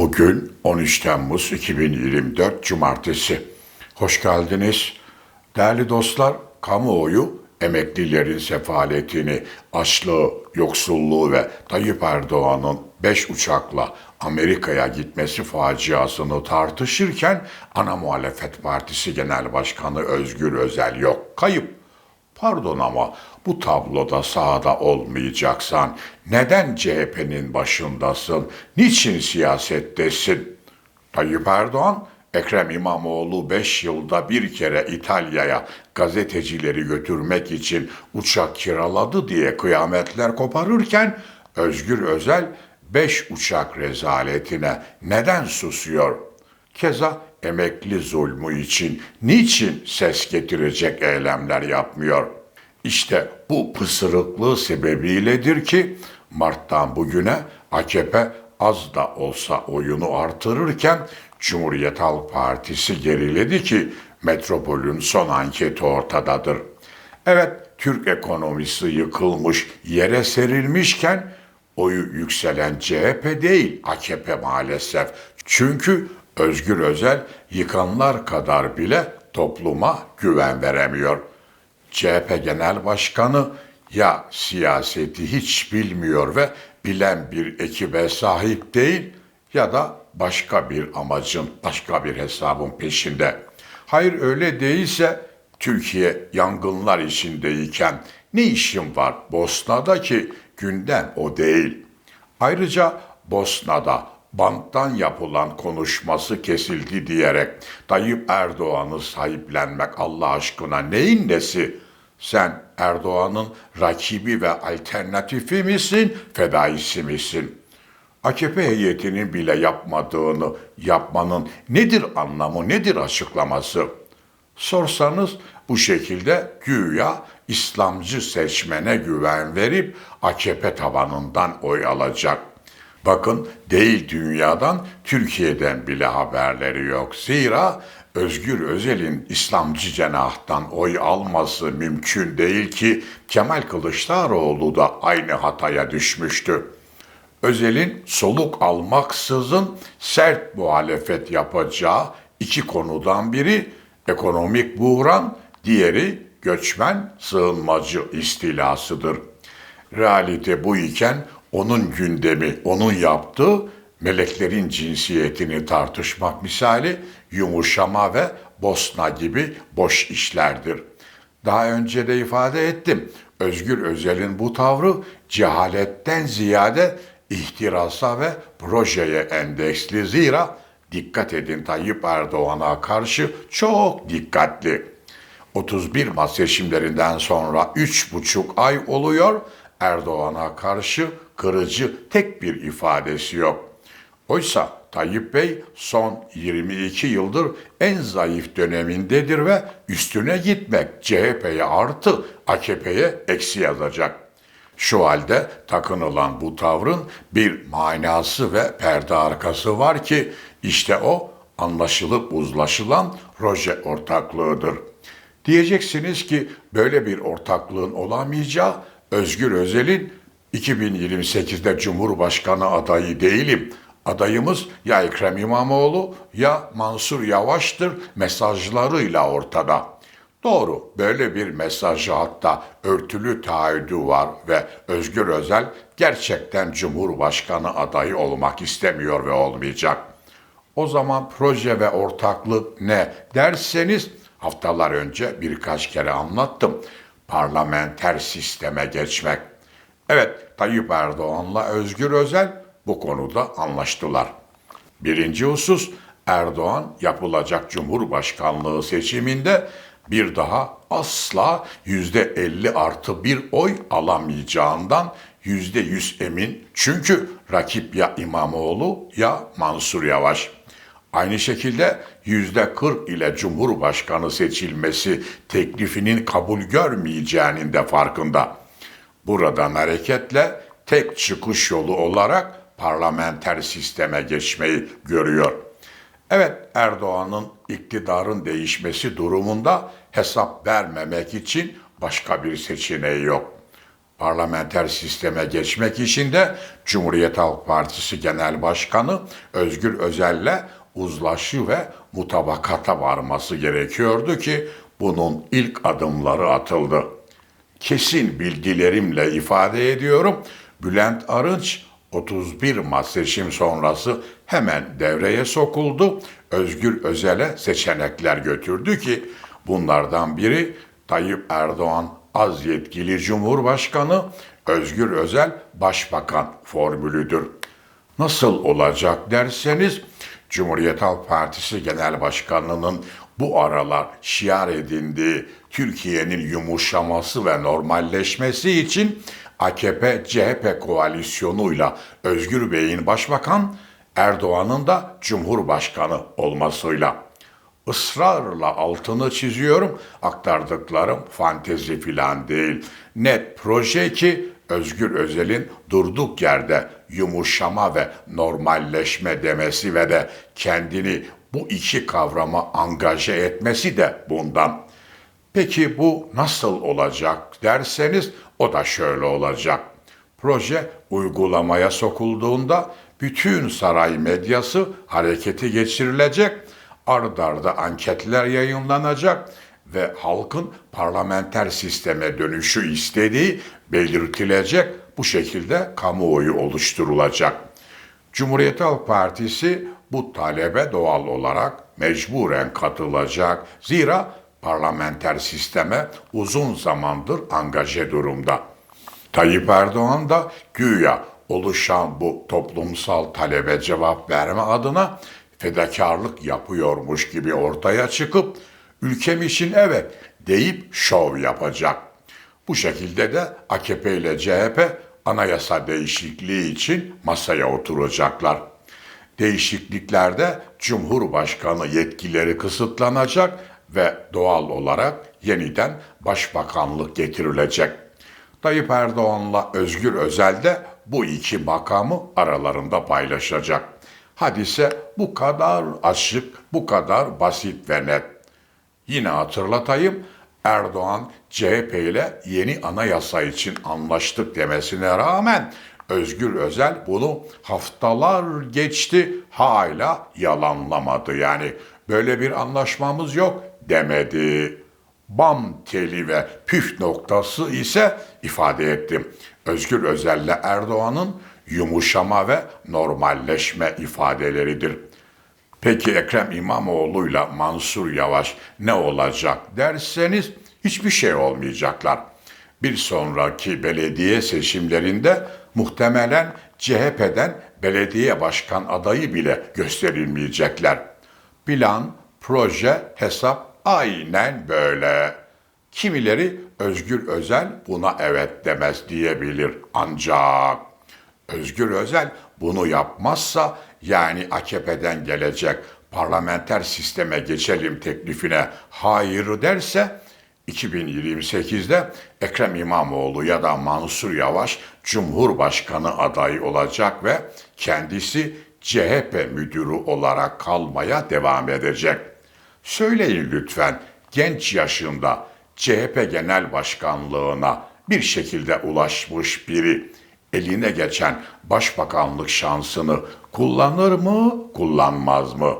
Bugün 13 Temmuz 2024 Cumartesi. Hoş geldiniz. Değerli dostlar, kamuoyu emeklilerin sefaletini, açlığı, yoksulluğu ve Tayyip Erdoğan'ın 5 uçakla Amerika'ya gitmesi faciasını tartışırken ana muhalefet partisi genel başkanı Özgür Özel yok. Kayıp. Pardon ama bu tabloda sahada olmayacaksan neden CHP'nin başındasın? Niçin siyasettesin? Tayyip Erdoğan, Ekrem İmamoğlu 5 yılda bir kere İtalya'ya gazetecileri götürmek için uçak kiraladı diye kıyametler koparırken Özgür Özel 5 uçak rezaletine neden susuyor? Keza emekli zulmü için niçin ses getirecek eylemler yapmıyor? İşte bu pısırıklığı sebebiyledir ki Mart'tan bugüne AKP az da olsa oyunu artırırken Cumhuriyet Halk Partisi geriledi ki metropolün son anketi ortadadır. Evet, Türk ekonomisi yıkılmış, yere serilmişken oyu yükselen CHP değil AKP maalesef. Çünkü Özgür Özel yıkanlar kadar bile topluma güven veremiyor. CHP Genel Başkanı ya siyaseti hiç bilmiyor ve bilen bir ekibe sahip değil ya da başka bir amacın, başka bir hesabın peşinde. Hayır öyle değilse Türkiye yangınlar içindeyken ne işim var Bosna'da ki gündem o değil. Ayrıca Bosna'da banttan yapılan konuşması kesildi diyerek Tayyip Erdoğan'ı sahiplenmek Allah aşkına neyin nesi? Sen Erdoğan'ın rakibi ve alternatifi misin, fedaisi misin? AKP heyetinin bile yapmadığını yapmanın nedir anlamı, nedir açıklaması? Sorsanız bu şekilde güya İslamcı seçmene güven verip AKP tabanından oy alacak. Bakın değil dünyadan, Türkiye'den bile haberleri yok. Zira Özgür Özel'in İslamcı cenahtan oy alması mümkün değil ki Kemal Kılıçdaroğlu da aynı hataya düşmüştü. Özel'in soluk almaksızın sert muhalefet yapacağı iki konudan biri ekonomik buhran, diğeri göçmen sığınmacı istilasıdır. Realite bu iken onun gündemi, onun yaptığı meleklerin cinsiyetini tartışmak misali yumuşama ve Bosna gibi boş işlerdir. Daha önce de ifade ettim. Özgür Özel'in bu tavrı cehaletten ziyade ihtirasa ve projeye endeksli zira dikkat edin Tayyip Erdoğan'a karşı çok dikkatli. 31 Mart seçimlerinden sonra 3,5 ay oluyor Erdoğan'a karşı kırıcı tek bir ifadesi yok. Oysa Tayyip Bey son 22 yıldır en zayıf dönemindedir ve üstüne gitmek CHP'ye artı AKP'ye eksi yazacak. Şu halde takınılan bu tavrın bir manası ve perde arkası var ki işte o anlaşılıp uzlaşılan proje ortaklığıdır. Diyeceksiniz ki böyle bir ortaklığın olamayacağı Özgür Özel'in 2028'de Cumhurbaşkanı adayı değilim. Adayımız ya Ekrem İmamoğlu ya Mansur Yavaş'tır mesajlarıyla ortada. Doğru, böyle bir mesajı hatta örtülü taahhüdü var ve Özgür Özel gerçekten Cumhurbaşkanı adayı olmak istemiyor ve olmayacak. O zaman proje ve ortaklık ne derseniz haftalar önce birkaç kere anlattım. Parlamenter sisteme geçmek. Evet, Tayyip Erdoğan'la Özgür Özel bu konuda anlaştılar. Birinci husus Erdoğan yapılacak Cumhurbaşkanlığı seçiminde bir daha asla yüzde elli artı bir oy alamayacağından yüzde yüz emin. Çünkü rakip ya İmamoğlu ya Mansur Yavaş. Aynı şekilde yüzde 40 ile Cumhurbaşkanı seçilmesi teklifinin kabul görmeyeceğinin de farkında. Buradan hareketle tek çıkış yolu olarak parlamenter sisteme geçmeyi görüyor. Evet Erdoğan'ın iktidarın değişmesi durumunda hesap vermemek için başka bir seçeneği yok. parlamenter sisteme geçmek için de Cumhuriyet Halk Partisi Genel Başkanı Özgür Özel'le uzlaşı ve mutabakata varması gerekiyordu ki bunun ilk adımları atıldı. Kesin bilgilerimle ifade ediyorum. Bülent Arınç 31 Mart seçim sonrası hemen devreye sokuldu. Özgür Özel'e seçenekler götürdü ki bunlardan biri Tayyip Erdoğan az yetkili Cumhurbaşkanı, Özgür Özel Başbakan formülüdür. Nasıl olacak derseniz Cumhuriyet Halk Partisi Genel Başkanı'nın bu aralar şiar edindiği Türkiye'nin yumuşaması ve normalleşmesi için AKP-CHP koalisyonuyla Özgür Bey'in başbakan, Erdoğan'ın da cumhurbaşkanı olmasıyla ısrarla altını çiziyorum. Aktardıklarım fantezi filan değil. Net proje ki Özgür Özel'in durduk yerde yumuşama ve normalleşme demesi ve de kendini bu iki kavrama angaje etmesi de bundan. Peki bu nasıl olacak derseniz o da şöyle olacak. Proje uygulamaya sokulduğunda bütün saray medyası harekete geçirilecek, ard arda anketler yayınlanacak ve halkın parlamenter sisteme dönüşü istediği belirtilecek, bu şekilde kamuoyu oluşturulacak. Cumhuriyet Halk Partisi bu talebe doğal olarak mecburen katılacak. Zira parlamenter sisteme uzun zamandır angaje durumda. Tayyip Erdoğan da güya oluşan bu toplumsal talebe cevap verme adına fedakarlık yapıyormuş gibi ortaya çıkıp ülkem için evet deyip şov yapacak. Bu şekilde de AKP ile CHP anayasa değişikliği için masaya oturacaklar. Değişikliklerde Cumhurbaşkanı yetkileri kısıtlanacak ve doğal olarak yeniden başbakanlık getirilecek. Tayyip Erdoğan'la Özgür Özel de bu iki makamı aralarında paylaşacak. Hadise bu kadar açık, bu kadar basit ve net. Yine hatırlatayım, Erdoğan CHP ile yeni anayasa için anlaştık demesine rağmen Özgür Özel bunu haftalar geçti hala yalanlamadı. Yani böyle bir anlaşmamız yok demedi. Bam teli ve püf noktası ise ifade ettim. Özgür Özel ile Erdoğan'ın yumuşama ve normalleşme ifadeleridir. Peki Ekrem İmamoğlu'yla Mansur Yavaş ne olacak derseniz hiçbir şey olmayacaklar. Bir sonraki belediye seçimlerinde muhtemelen CHP'den belediye başkan adayı bile gösterilmeyecekler. Plan, proje, hesap aynen böyle. Kimileri Özgür Özel buna evet demez diyebilir ancak Özgür Özel bunu yapmazsa yani AKP'den gelecek parlamenter sisteme geçelim teklifine hayır derse 2028'de Ekrem İmamoğlu ya da Mansur Yavaş Cumhurbaşkanı adayı olacak ve kendisi CHP müdürü olarak kalmaya devam edecek. Söyleyin lütfen genç yaşında CHP Genel Başkanlığına bir şekilde ulaşmış biri eline geçen başbakanlık şansını kullanır mı, kullanmaz mı?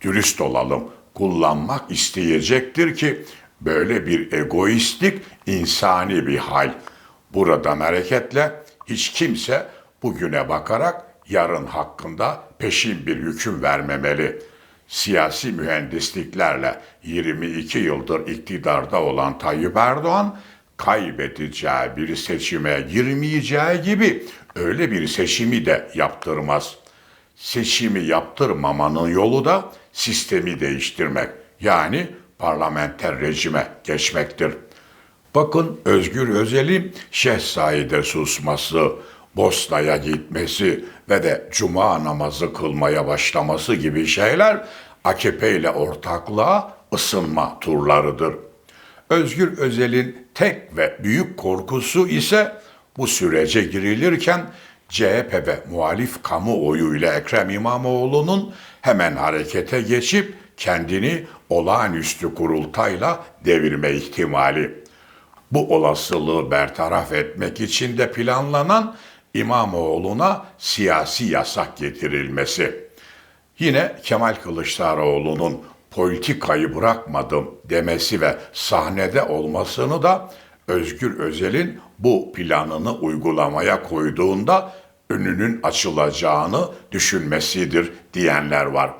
Dürüst olalım, kullanmak isteyecektir ki böyle bir egoistlik insani bir hal. Buradan hareketle hiç kimse bugüne bakarak yarın hakkında peşin bir hüküm vermemeli. Siyasi mühendisliklerle 22 yıldır iktidarda olan Tayyip Erdoğan kaybedeceği bir seçime girmeyeceği gibi öyle bir seçimi de yaptırmaz. Seçimi yaptırmamanın yolu da sistemi değiştirmek. Yani parlamenter rejime geçmektir. Bakın Özgür Özel'in Şehzade susması, Bosna'ya gitmesi ve de cuma namazı kılmaya başlaması gibi şeyler AKP ile ortaklığa ısınma turlarıdır. Özgür Özel'in tek ve büyük korkusu ise bu sürece girilirken CHP ve muhalif kamuoyu ile Ekrem İmamoğlu'nun hemen harekete geçip kendini olağanüstü kurultayla devirme ihtimali. Bu olasılığı bertaraf etmek için de planlanan İmamoğlu'na siyasi yasak getirilmesi. Yine Kemal Kılıçdaroğlu'nun politikayı bırakmadım demesi ve sahnede olmasını da Özgür Özel'in bu planını uygulamaya koyduğunda önünün açılacağını düşünmesidir diyenler var.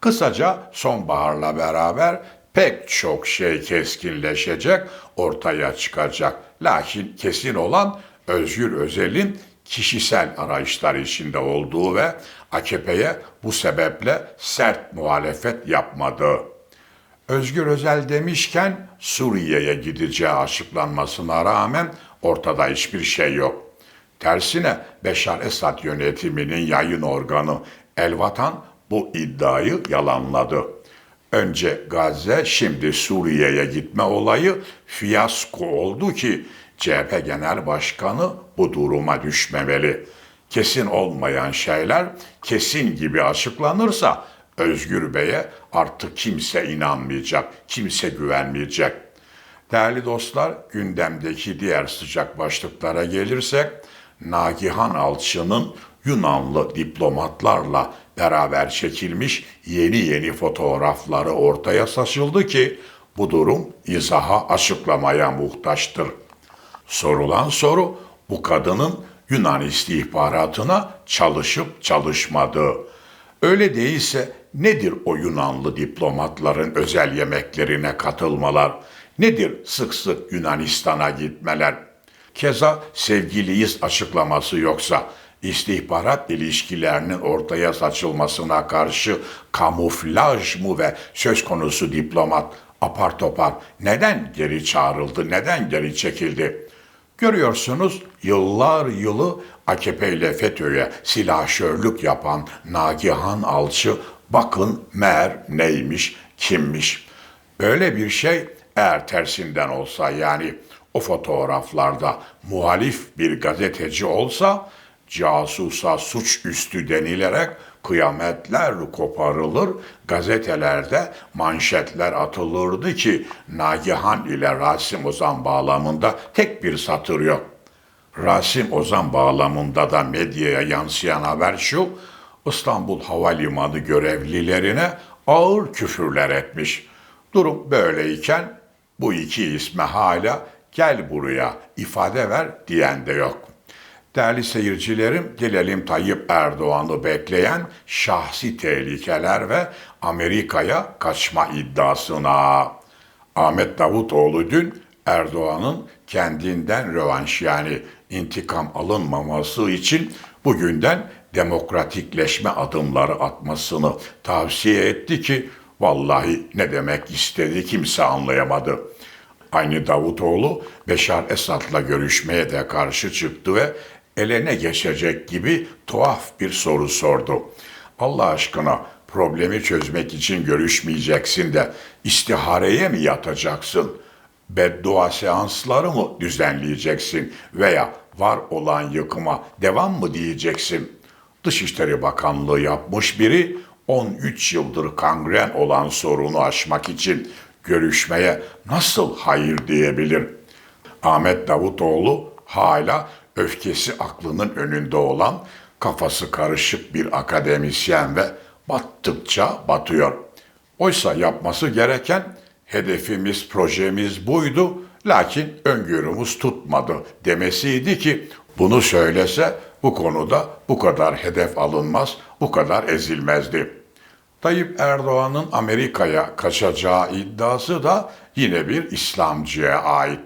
Kısaca sonbaharla beraber pek çok şey keskinleşecek, ortaya çıkacak. Lakin kesin olan Özgür Özel'in kişisel arayışlar içinde olduğu ve AKP'ye bu sebeple sert muhalefet yapmadığı. Özgür Özel demişken Suriye'ye gideceği açıklanmasına rağmen ortada hiçbir şey yok. Tersine Beşar Esad yönetiminin yayın organı El Vatan bu iddiayı yalanladı. Önce Gazze, şimdi Suriye'ye gitme olayı fiyasko oldu ki CHP Genel Başkanı bu duruma düşmemeli. Kesin olmayan şeyler kesin gibi açıklanırsa Özgür Bey'e artık kimse inanmayacak, kimse güvenmeyecek. Değerli dostlar, gündemdeki diğer sıcak başlıklara gelirsek, Nagihan Alçı'nın Yunanlı diplomatlarla beraber çekilmiş yeni yeni fotoğrafları ortaya saçıldı ki bu durum izaha açıklamaya muhtaçtır. Sorulan soru bu kadının Yunan istihbaratına çalışıp çalışmadığı. Öyle değilse nedir o Yunanlı diplomatların özel yemeklerine katılmalar? Nedir sık sık Yunanistan'a gitmeler? Keza sevgiliyiz açıklaması yoksa istihbarat ilişkilerinin ortaya saçılmasına karşı kamuflaj mı ve söz konusu diplomat apar topar neden geri çağrıldı, neden geri çekildi? Görüyorsunuz yıllar yılı AKP ile FETÖ'ye silahşörlük yapan Nagihan Alçı bakın meğer neymiş, kimmiş. Böyle bir şey eğer tersinden olsa yani o fotoğraflarda muhalif bir gazeteci olsa casusa suçüstü denilerek kıyametler koparılır, gazetelerde manşetler atılırdı ki Nagihan ile Rasim Ozan bağlamında tek bir satır yok. Rasim Ozan bağlamında da medyaya yansıyan haber şu, İstanbul Havalimanı görevlilerine ağır küfürler etmiş. Durum böyleyken bu iki isme hala gel buraya ifade ver diyen de yok. Değerli seyircilerim, gelelim Tayyip Erdoğan'ı bekleyen şahsi tehlikeler ve Amerika'ya kaçma iddiasına. Ahmet Davutoğlu dün Erdoğan'ın kendinden rövanş yani intikam alınmaması için bugünden demokratikleşme adımları atmasını tavsiye etti ki vallahi ne demek istedi kimse anlayamadı. Aynı Davutoğlu Beşar Esad'la görüşmeye de karşı çıktı ve elene geçecek gibi tuhaf bir soru sordu. Allah aşkına problemi çözmek için görüşmeyeceksin de istihareye mi yatacaksın? Beddua seansları mı düzenleyeceksin veya var olan yıkıma devam mı diyeceksin? Dışişleri Bakanlığı yapmış biri 13 yıldır kangren olan sorunu aşmak için görüşmeye nasıl hayır diyebilir? Ahmet Davutoğlu hala öfkesi aklının önünde olan kafası karışık bir akademisyen ve battıkça batıyor. Oysa yapması gereken hedefimiz, projemiz buydu lakin öngörümüz tutmadı demesiydi ki bunu söylese bu konuda bu kadar hedef alınmaz, bu kadar ezilmezdi. Tayyip Erdoğan'ın Amerika'ya kaçacağı iddiası da yine bir İslamcıya ait.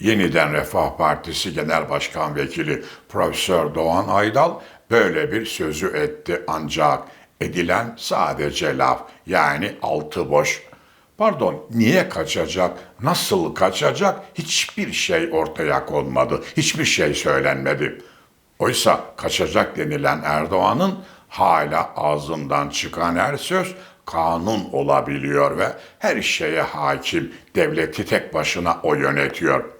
Yeniden Refah Partisi Genel Başkan Vekili Profesör Doğan Aydal böyle bir sözü etti ancak edilen sadece laf yani altı boş. Pardon niye kaçacak, nasıl kaçacak hiçbir şey ortaya konmadı, hiçbir şey söylenmedi. Oysa kaçacak denilen Erdoğan'ın hala ağzından çıkan her söz kanun olabiliyor ve her şeye hakim, devleti tek başına o yönetiyor.''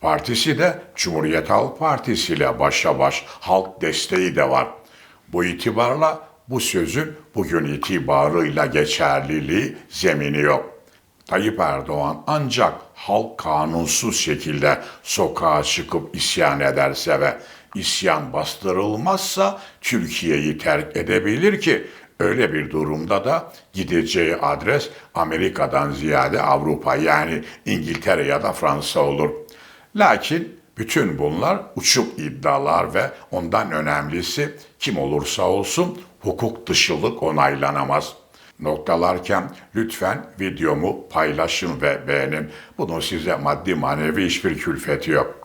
Partisi de Cumhuriyet Halk Partisi ile başa baş halk desteği de var. Bu itibarla bu sözün bugün itibarıyla geçerliliği zemini yok. Tayyip Erdoğan ancak halk kanunsuz şekilde sokağa çıkıp isyan ederse ve isyan bastırılmazsa Türkiye'yi terk edebilir ki öyle bir durumda da gideceği adres Amerika'dan ziyade Avrupa yani İngiltere ya da Fransa olur. Lakin bütün bunlar uçuk iddialar ve ondan önemlisi kim olursa olsun hukuk dışılık onaylanamaz. Noktalarken lütfen videomu paylaşın ve beğenin. Bunun size maddi manevi hiçbir külfeti yok.